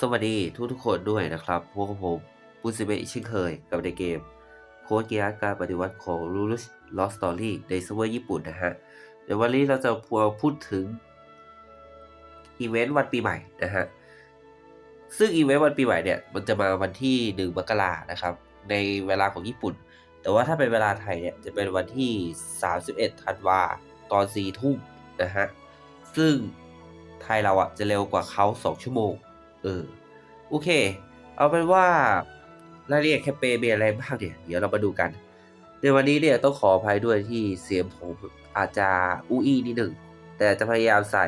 สวัสดีทุกทุกคนด้วยนะครับ พวกผมปุซิเบะอีกเช่นเคยกับในเกม โค้ดเกียร์การปฏิวัติของ r u l u s Lost Story ในเซิร์ฟเวอร์ญี่ปุ่นนะฮะ เดี๋ยววันนี้เราจะพูดถึง อีเวนต์วันปีใหม่นะฮะ ซึ่งอีเวนต์วันปีใหม่เนี่ย มันจะมาวันที่หนึ่งมกรานะครับ ในเวลาของญี่ปุ่น แต่ว่าถ้าเป็นเวลาไทยเนี่ย จะเป็นวันที่ 31ธันวาตอน4ทุ่มนะฮะ ซึ่งไทยเราอะจะเร็วกว่าเขา2ชั่วโมง เออ โอเค เอาเป็นว่ารายละเอียดแคมเปญมีอะไรบ้างเนี่ยเดี๋ยวเรามาดูกัน ในวันนี้เนี่ยต้องขออภัยด้วยที่เสียงผมอาจจะอู้อี้นิดหนึ่ง แต่จะพยายามใส่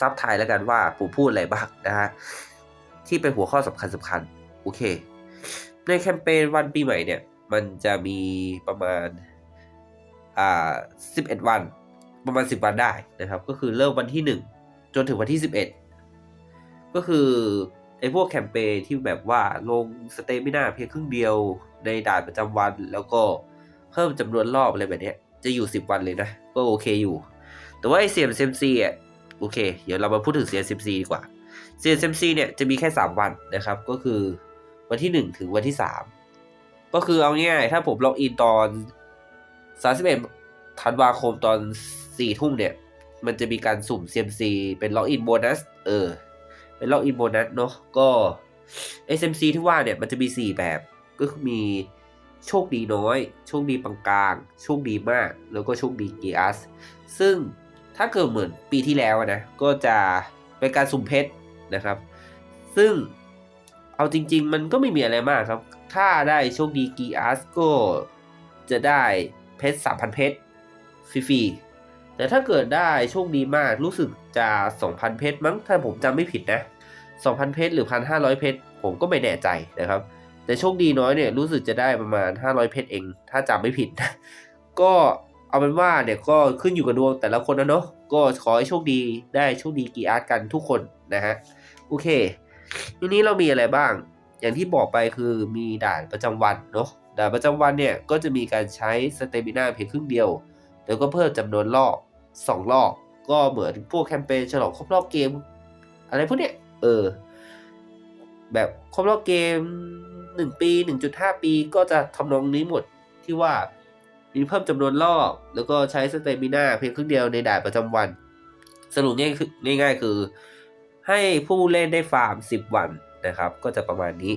ซับไทยแล้วกันว่าผมพูดอะไรบ้างนะฮะที่เป็นหัวข้อสำคัญสำคัญโอเค ในแคมเปญวันปีใหม่เนี่ย มันจะมีประมาณอ่า11 วัน ประมาณ 10 วันได้นะครับ ก็คือเริ่มวันที่ 1 จนถึงวันที่ 11 ก็คือไอ้พวกแคมเปญที่แบบว่าลงสเตมินาเพียงครึ่งเดียวในด่านประจำวัน แล้วก็เพิ่มจำนวนรอบอะไรแบบนี้จะอยู่ 10 วันเลยนะ ก็โอเคอยู่ แต่ว่าไอ้เสียมเซมซีอะโอเค เดี๋ยวเรามาพูดถึงเสียมเซมซีดีกว่าเสียมเซมซีเนี่ยจะมีแค่ 3 วันนะครับ ก็คือวันที่ 1 ถึงวันที่ 3 ก็คือเอาง่ายถ้าผมล็อกอินตอน31ธันวาคมตอน4ทุ่มเนี่ย มันจะมีการสุ่ม CMC เป็นล็อกอินโบนัสเออ เป็นล็อกอินโบนัสเนาะก็ SMC ที่ว่าเนี่ยมันจะมี 4 แบบก็คือมีโชคดีน้อย โชคดีปานกลาง โชคดีมาก แล้วก็โชคดีเกียสซึ่งถ้าเกิดเหมือนปีที่แล้วนะ ก็จะเป็นการสุ่มเพชรนะครับ ซึ่งเอาจริง ๆ มันก็ไม่มีอะไรมากครับ ถ้าได้โชคดีกีอาสก็จะได้เพชร 3,000 เพชรฟรีๆแต่ถ้าเกิดได้โชคดีมากรู้สึก จะ 2,000 เพชรมั้งถ้าผมจำไม่ผิดนะ 2,000 เพชรหรือ 1,500 เพชรผมก็ไม่แน่ใจนะครับ แต่โชคดีน้อยเนี่ยรู้สึกจะได้ประมาณ 500 เพชรเอง ถ้าจำไม่ผิดนะก็เอาเป็นว่าเนี่ยก็ขึ้นอยู่กับดวงแต่ละคนนะเนาะก็ขอให้โชคดีได้โชคดีกีอาร์ตกันทุกคนนะฮะโอเค ทีนี้เรามีอะไรบ้าง อย่างที่บอกไปคือมีด่านประจำวันเนาะด่านประจำวันเนี่ยก็จะมีการใช้สเตมินาเพียงครึ่งเดียว แล้วก็เพิ่มจำนวนรอบสองรอบ ก็เหมือนพวกแคมเปญฉลองครบรอบเกม อะไรพวกเนี้ยเออ แบบครบรอบเกม 1 ปี 1.5 ปีก็จะทำนองนี้หมดที่ว่ามีเพิ่มจำนวนรอบ แล้วก็ใช้สเตมินาเพียงครึ่งเดียวในด่านประจำวัน สรุปง่ายคือง่ายคือ ให้ผู้เล่นได้ฟาร์ม 10 วันนะครับ ก็จะประมาณนี้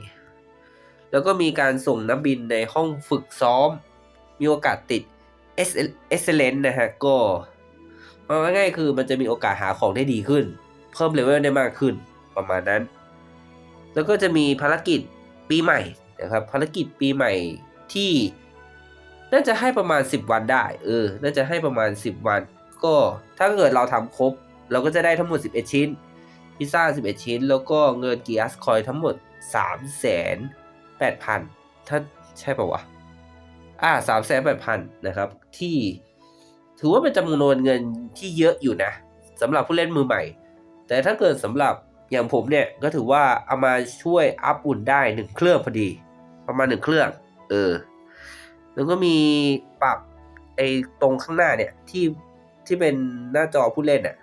แล้วก็มีการส่งนักบินในห้องฝึกซ้อม มีโอกาสติด excellent นะฮะ ก็ เอาง่ายๆคือมันจะมีโอกาสหาของได้ดีขึ้น เพิ่มเลเวลได้มากขึ้นประมาณนั้น แล้วก็จะมีภารกิจปีใหม่นะครับภารกิจปีใหม่ที่น่าจะให้ประมาณ 10 วันได้ เออ น่าจะให้ประมาณ 10 วัน ก็ถ้าเกิดเราทำครบ เราก็จะได้ทั้งหมด 11 ชิ้น พิซซ่า 11 ชิ้น แล้วก็เงินกีอัสคอยทั้งหมด 3 8 0 0 0 ถ้าใช่ป่าวะ อ่าสามแสนแปดพันนะครับ ที่ ถือว่าเป็นจำนวนเงินที่เยอะอยู่นะสำหรับผู้เล่นมือใหม่ แต่ถ้าเกิดสำหรับอย่างผมเนี่ยก็ถือว่าเอามาช่วยอัพอุ่นได้หนึ่งเครื่องพอดี ประมาณหนึ่งเครื่อง เออ แล้วก็มีปรับไอ้ตรงข้างหน้าเนี่ยที่ที่เป็นหน้าจอผู้เล่นอะ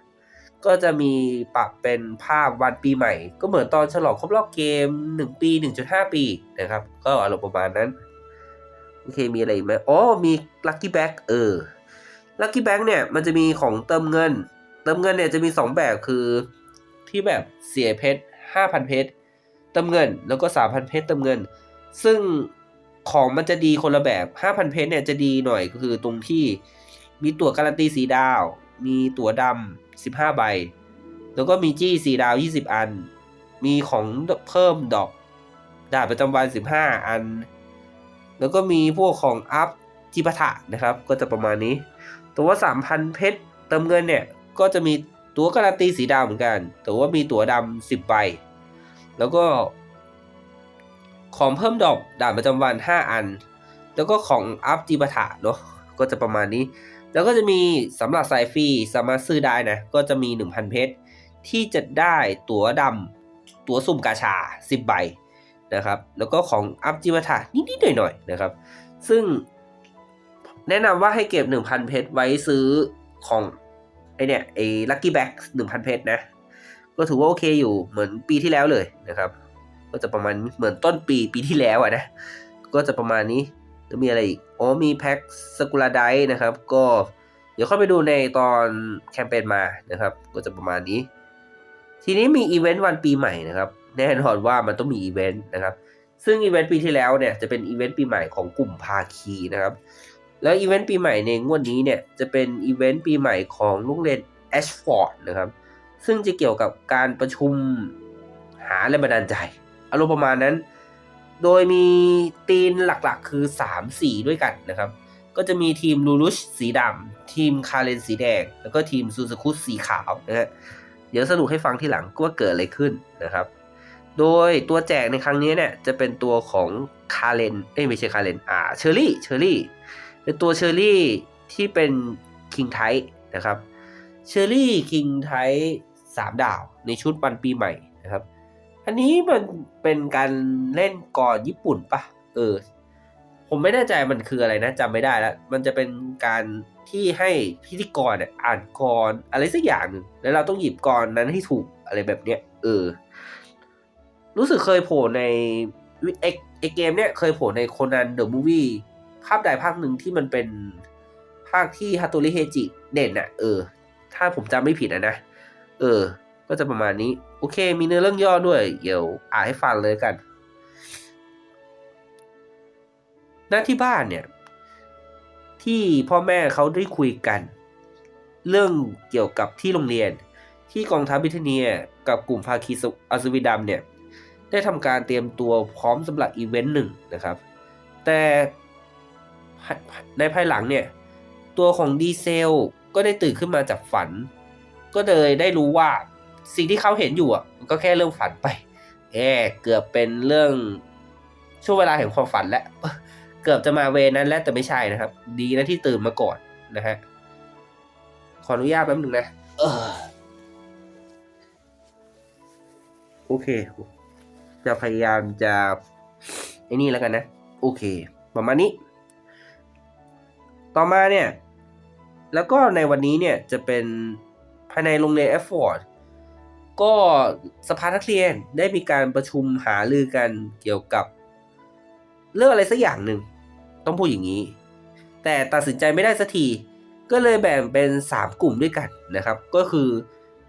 ก็จะมีปรับเป็นภาพวันปีใหม่ ก็เหมือนตอนฉลองครบรอบเกม 1 ปี 1.5 ปีนะครับ ก็อารมณ์ประมาณนั้น โอเคมีอะไรอีกไหมอ๋อมี Lucky Bag เออ Lucky Bag เนี่ยมันจะมีของเติมเงิน เติมเงินเนี่ยจะมี 2 แบบคือที่แบบเสียเพชร5,000 เพชรเติมเงิน แล้วก็ 3,000 เพชรเติมเงิน ซึ่งของมันจะดีคนละแบบ 5,000 เพชรเนี่ยจะดีหน่อยก็คือตรงที่มีตั๋วการันตีสีดาว มีตั๋วดำ15 ใบ แล้วก็มีจี้สีดาว 20 อัน มีของเพิ่มดอกดาบประจำวัน 15 อัน แล้วก็มีพวกของอัพจิปะทะนะครับ ก็จะประมาณนี้ ตัวว่า3,000เพชรเติมเงินเนี่ยก็จะมีตัวการันตีสีดาวเหมือนกัน แต่ว่ามีตัวดำ10ใบ แล้วก็ ของเพิ่มดอกด่าบประจำวัน 5 อัน แล้วก็ของอัพจิปะทะเนาะ ก็จะประมาณนี้ แล้วก็จะมีสำหรับสายฟรีสามารถซื้อได้นะ ก็จะมี 1,000 เพชร ที่จะได้ตั๋วดำตั๋วสุ่มกาชา 10 ใบนะครับ แล้วก็ของอัพจิวตานิดๆหน่อยๆนะครับ ซึ่ง แนะนำว่าให้เก็บ 1,000 เพชรไว้ซื้อของไอเนี่ยไอลัคกี้แบ็ก1,000เพชรนะ ก็ถือว่าโอเคอยู่เหมือนปีที่แล้วเลยนะครับ ก็จะประมาณเหมือนต้นปีปีที่แล้วอะนะ ก็จะประมาณนี้แล้วมีอะไรอีกอ๋อมีแพ็คสกุลาไดนะครับ ก็เดี๋ยวเข้าไปดูในตอนแคมเปญมานะครับ ก็จะประมาณนี้ ทีนี้มีอีเวนต์วันปีใหม่นะครับ แน่นอนว่ามันต้องมีอีเวนต์นะครับ ซึ่งอีเวนต์ปีที่แล้วเนี่ยจะเป็นอีเวนต์ปีใหม่ของกลุ่มภาคีนะครับ แล้วอีเวนต์ปีใหม่ในงวดนี้เนี่ยจะเป็นอีเวนต์ปีใหม่ของโรงเรียนแอชฟอร์ดนะครับ ซึ่งจะเกี่ยวกับการประชุมหาแรงบันดาลใจอารมณ์ประมาณนั้น โดยมีธีมหลักๆ คือ 3 สีด้วยกันนะครับ ก็จะมีทีมลูรุชสีดำทีมคาเรนสีแดง แล้วก็ทีมซูซูคุสสีขาวนะฮะเดี๋ยวสรุปให้ฟังที่หลังว่าเกิดอะไรขึ้นนะครับโดยตัวแจกในครั้งนี้เนี่ยจะเป็นตัวของคาเรนเอ้ยไม่ใช่คาเรนอ่าเชอรี่เชอรี่ เป็นตัวเชอรี่ที่เป็นคิงไทนะครับเชอรี่คิงไทสามดาวในชุดวันปีใหม่นะครับ อันนี้มันเป็นการเล่นก่อนญี่ปุ่นปะเออ ผมไม่แน่ใจมันคืออะไรนะจำไม่ได้แล้ว มันจะเป็นการที่ให้พิธีกรเนี่ยอ่านกรอะไรสักอย่างหนึ่งแล้วเราต้องหยิบกรนั้นให้ถูกอะไรแบบเนี้ย เออ รู้สึกเคยโผล่ในเอกเอกเกมเนี่ยเคยโผล่ในโคนันเดอะมูวี่ ภาพใดภาคหนึ่งที่มันเป็นภาคที่ฮาโตริเฮจิเด่นอะเออ ถ้าผมจำไม่ผิดอะนะ เออ ก็จะประมาณนี้ โอเค มีเนื้อเรื่องย่อด้วย เดี๋ยวอ่านให้ฟังเลยกันหน้าที่บ้านเนี่ย ที่พ่อแม่เขาได้คุยกัน เรื่องเกี่ยวกับที่โรงเรียน ที่กองทัพบิทเนียกับกลุ่มภาคีอัศวินดำเนี่ย ได้ทำการเตรียมตัวพร้อมสำหรับอีเวนต์หนึ่งนะครับ แต่ ในภายหลังเนี่ย ตัวของดีเซลก็ได้ตื่นขึ้นมาจากฝัน ก็เลยได้รู้ว่าสิ่งที่เขาเห็นอยู่อะมันก็แค่เรื่องฝันไปแอบเกือบเป็นเรื่องช่วงเวลาแห่งความฝันแล้วเกือบจะมาเวนั้นแล้วแต่ไม่ใช่นะครับ ดีนะที่ตื่นมาก่อนนะฮะขออนุญาตแป๊บหนึ่งนะเออโอเค จะพยายามจะไอ้นี่แล้วกันนะ โอเค ประมาณนี้ ต่อมาเนี่ยแล้วก็ในวันนี้เนี่ยจะเป็นภายในโรงเรียนแอฟฟอร์ดก็สภานักเรียนได้มีการประชุมหารือกันเกี่ยวกับเรื่องอะไรสักอย่างหนึ่งต้องพูดอย่างนี้ แต่ตัดสินใจไม่ได้สักทีก็เลยแบ่งเป็น 3 กลุ่มด้วยกันนะครับ ก็คือ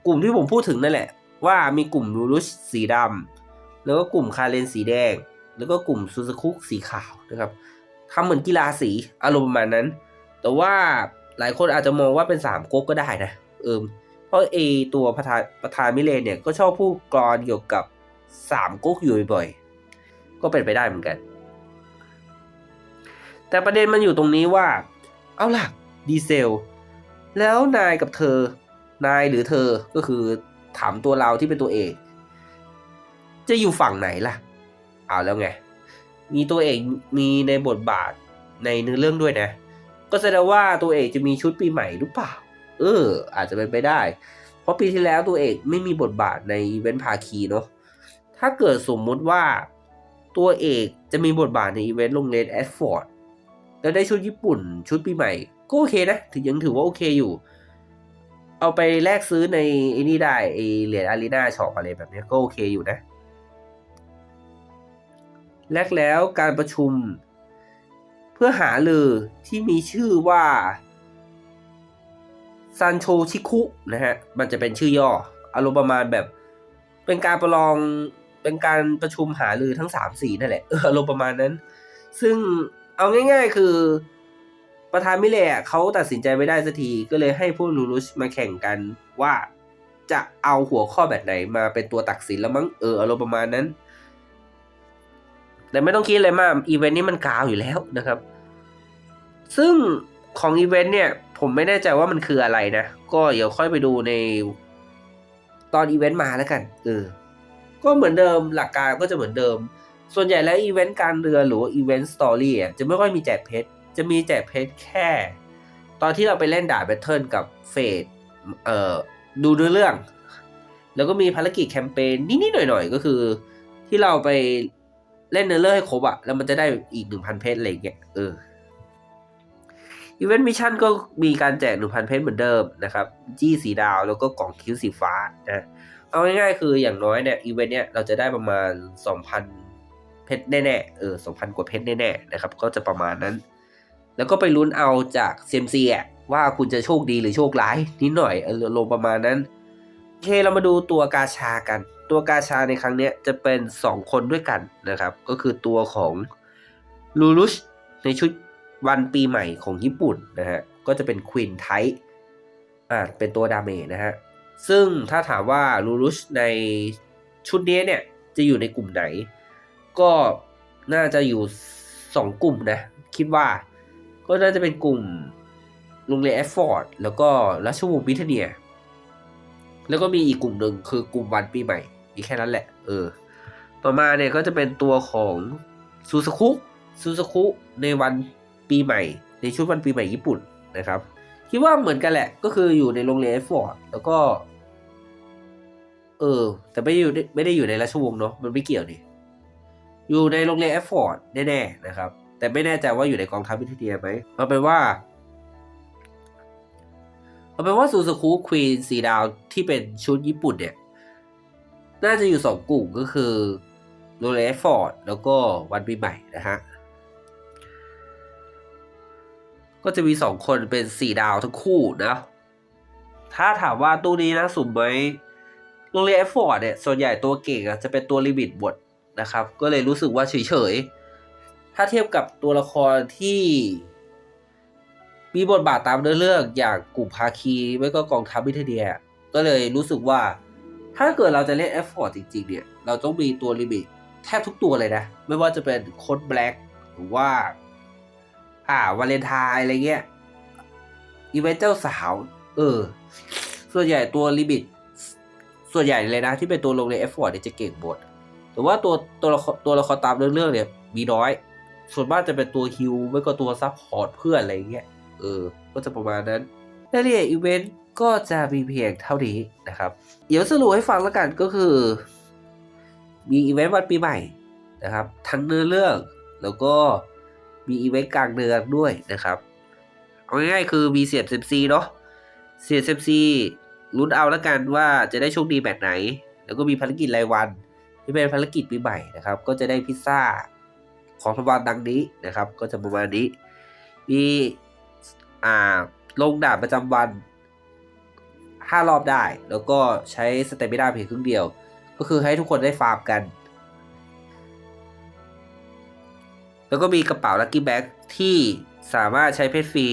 กลุ่มที่ผมพูดถึงนั่นแหละ ว่ามีกลุ่มรูรุชสีดำแล้วก็กลุ่มคาเรนสีแดง แล้วก็กลุ่มซูซคุกสีขาวนะครับทำเหมือนกีฬาสีอารมณ์ประมาณนั้น แต่ว่าหลายคนอาจจะมองว่าเป็นสามก๊กก็ได้นะเออเพราะเอตัวประธานประธานมิเลนเนี่ยก็ชอบพูดกรอนเกี่ยวกับสามก๊กอยู่บ่อยๆก็เป็นไปได้เหมือนกัน แต่ประเด็นมันอยู่ตรงนี้ว่า เอาล่ะดีเซล แล้วนายกับเธอ นายหรือเธอก็คือถามตัวเราที่เป็นตัวเอกจะอยู่ฝั่งไหนล่ะเอาแล้วไง มีตัวเอกมีในบทบาทในเนื้อเรื่องด้วยนะ ก็แสดงว่าตัวเอกจะมีชุดปีใหม่หรือเปล่า เออ อาจจะเป็นไปได้ เพราะปีที่แล้วตัวเอกไม่มีบทบาทในอีเวนต์ภาคีเนาะถ้าเกิดสมมุติว่าตัวเอกจะมีบทบาทในอีเวนต์โรงเรียนแอดฟอร์ดแล้วได้ชุดญี่ปุ่นชุดปีใหม่ ก็โอเคนะ ถึงยังถือว่าโอเคอยู่ เอาไปแลกซื้อในไอ้นี่ได้ไอเหรียญอารีนาช็อปอะไรแบบนี้ก็โอเคอยู่นะแรกแล้วการประชุม เพื่อหาลือที่มีชื่อว่าซันโชชิคุนะฮะ มันจะเป็นชื่อย่อ อารมณ์ประมาณแบบเป็นการประลองเป็นการประชุมหาลือทั้งสามสีนั่นแหละเอออารมณ์ประมาณนั้น ซึ่งเอาง่ายๆคือประธานมิเลอะเขาตัดสินใจไม่ได้สักทีก็เลยให้พวกนูรุชมาแข่งกันว่าจะเอาหัวข้อแบบไหนมาเป็นตัวตัดสินแล้วมั้งเอออารมณ์ประมาณนั้น แต่ไม่ต้องคิดอะไรมากอีเวนต์นี้มันกาวอยู่แล้วนะครับ ซึ่งของอีเวนต์เนี่ย ผมไม่แน่ใจว่ามันคืออะไรนะ ก็เดี๋ยวค่อยไปดูในตอนอีเวนต์มาแล้วกันเออก็เหมือนเดิมหลักการก็จะเหมือนเดิม ส่วนใหญ่แล้วอีเวนต์การเรือหรือว่าอีเวนต์สตอรี่จะไม่ค่อยมีแจกเพชรจะมีแจกเพชรแค่ ตอนที่เราไปเล่นด่าแบทเทิลกับเฟดเอ่อดูเนื้อเรื่อง แล้วก็มีภารกิจแคมเปญนิดๆหน่อยๆ ก็คือ ที่เราไป เล่นเนื้อเรื่ให้ครบอะแล้วมันจะได้อีกหนึ่งพันเพชรอะไรเงี้ยเอออีเวนต์มิชชั่นก็มีการแจกหนึ่งพันเพชรเหมือนเดิมนะครับ จี้สีดาวแล้วก็กล่องคิ้วสีฟ้านะเอาง่ายๆคืออย่างน้อยเนี่ยอีเวนต์เนี้ยเราจะได้ประมาณ 2,000 เพชรแน่ๆเออ2,000 กว่าเพชรแน่ๆนะครับก็จะประมาณนั้น แล้วก็ไปลุ้นเอาจากเซมซีอะว่าคุณจะโชคดีหรือโชคร้ายนิดหน่อยเออลงประมาณนั้นโอเคเรามาดูตัวกาชากัน ตัวกาชาในครั้งนี้จะเป็น 2 คนด้วยกันนะครับ ก็คือตัวของลูลุชในชุดวันปีใหม่ของญี่ปุ่นนะฮะ ก็จะเป็นควีนไทอ่าเป็นตัวดาเมจนะฮะ ซึ่งถ้าถามว่าลูรุชในชุดนี้เนี่ย จะอยู่ในกลุ่มไหน ก็น่าจะอยู่สองกลุ่มนะ คิดว่าก็น่าจะเป็นกลุ่มโรงเรียนแอฟฟอร์ดแล้วก็ราชวงศ์บิทเนีย แล้วก็มีอีกกลุ่มหนึ่งคือกลุ่มวันปีใหม่ มีแค่นั้นแหละ เออ ต่อมาเนี่ยก็จะเป็นตัวของซูซ u คุซูซ u คุในวันปีใหม่ ในชุดวันปีใหม่ญี่ปุ่นนะครับ คิดว่าเหมือนกันแหละ ก็คืออยู่ในโรงเรียนแอฟฟอร์ดแล้วก็ เออ แต่ไม่อยู่ไม่ได้อยู่ในราชวงศ์เนาะมันไม่เกี่ยวนี่อยู่ในโรงเรียนแอฟฟอร์ดแน่ๆนะครับ แต่ไม่แน่ใจว่าอยู่ในกองทัพวิทยาไหมเอาเป็นว่าเอาเป็นว่าซูซูคุควีนสีดาวที่เป็นชุดญี่ปุ่นเนี่ย น่าจะอยู่สองกลุ่มก็คือโรเลฟฟอร์ดแล้วก็วันปีใหม่นะฮะ ก็จะมีสองคนเป็นสี่ดาวทั้งคู่นะ ถ้าถามว่าตู้นี้นะสุ่มไหมโรเรียนแอฟอร์ดเนี่ย ส่วนใหญ่ตัวเก่งอะจะเป็นตัวลิมิตบทนะครับ ก็เลยรู้สึกว่าเฉยๆ ถ้าเทียบกับตัวละครที่มีบทบาทตามเนื้อเรื่องอย่างกลุ่มภาคี ไม่ก็กองทัพวิทยาเดีย ก็เลยรู้สึกว่า ถ้าเกิดเราจะเล่นแอฟฟอร์ดจริงๆ เนี่ย เราต้องมีตัวลิมิตแทบทุกตัวเลยนะ ไม่ว่าจะเป็นโค้ดแบล็กหรือว่า อ่าวาเลนไทน์อะไรเงี้ยอีเวนต์เจ้าสาว เออ ส่วนใหญ่ตัวลิมิต ส่วนใหญ่เลยนะ ที่เป็นตัวลงในแอฟฟอร์ดเนี่ยจะเก่งบทแต่ว่าตัวตัวละครตัวละครตามเรื่องๆเนี่ย มีน้อย ส่วนมากจะเป็นตัวฮิวไม่ก็ตัวซับพอร์ตเพื่อนอะไรเงี้ยเออ ก็จะประมาณนั้นรายละเอียอีเวนต์ ก็จะมีเพียงเท่านี้นะครับ เดี๋ยวสรุปให้ฟังแล้วกันก็คือ มีอีเวนต์วันปีใหม่นะครับ ทั้งเนื้อเรื่องแล้วก็มีอีเวนต์กลางเดือนด้วยนะครับเอาง่ายๆคือมีเสียบเซมซีเนาะเสียบเซมซีลุ้นเอาแล้วกันว่าจะได้โชคดีแบบไหน แล้วก็มีภารกิจรายวันที่เป็นภารกิจปีใหม่นะครับ ก็จะได้พิซซ่าของรางวัลดังนี้นะครับ ก็จะประมาณนี้ มีอ่าลงดาบประจำวัน ห้ารอบได้ แล้วก็ใช้สเตมินาเพียงครึ่งเดียว ก็คือให้ทุกคนได้ฟาร์มกัน แล้วก็มีกระเป๋าลั c กี้แบ็กที่สามารถใช้เพชรฟรี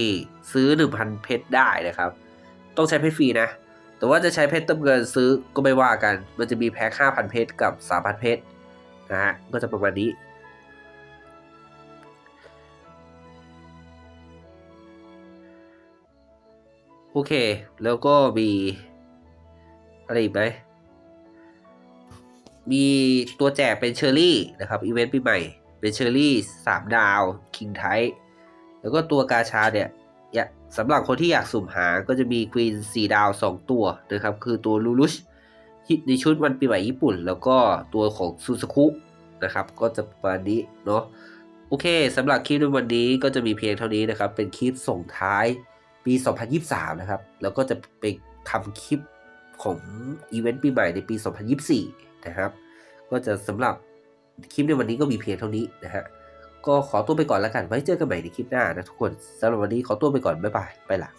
ซื้อ 1,000 เพชรได้นะครับ ต้องใช้เพชรฟรีนะ แต่ว่าจะใช้เพชรเติมเงินซื้อก็ไม่ว่ากัน มันจะมีแพ็ค5,000 เพชรกับ 3,000 เพชรนะฮะก็จะประมาณนี้ โอเค แล้วก็มีอะไรอีกไหมมีตัวแจกเป็นเชอร์รี่นะครับอีเวนต์ปีใหม่ เป็นเชอร์รี่สามดาวคิงไทแล้วก็ตัวกาชาเนี่ยสำหรับคนที่อยากสุ่มหาก็จะมีควีนสี่ดาว 2 ตัวนะครับ คือตัวลูลุชในชุดวันปีใหม่ญี่ปุ่น แล้วก็ตัวของซูซ u คุนะครับ ก็จะประมาณนี้เนาะโอเคสำหรับคลิปในวันนี้ก็จะมีเพียงเท่านี้นะครับ เป็นคลิปส่งท้าย ปี 2023 นะครับ แล้วก็จะไปทำคลิปของอีเวนต์ปีใหม่ในปี 2024 นะครับ ก็จะสำหรับคลิปในวันนี้ก็มีเพียงเท่านี้นะฮะ ก็ขอตัวไปก่อนแล้วกัน ไว้เจอกันใหม่ในคลิปหน้านะทุกคนสำหรับวันนี้ขอตัวไปก่อน บ๊ายบาย ไปละ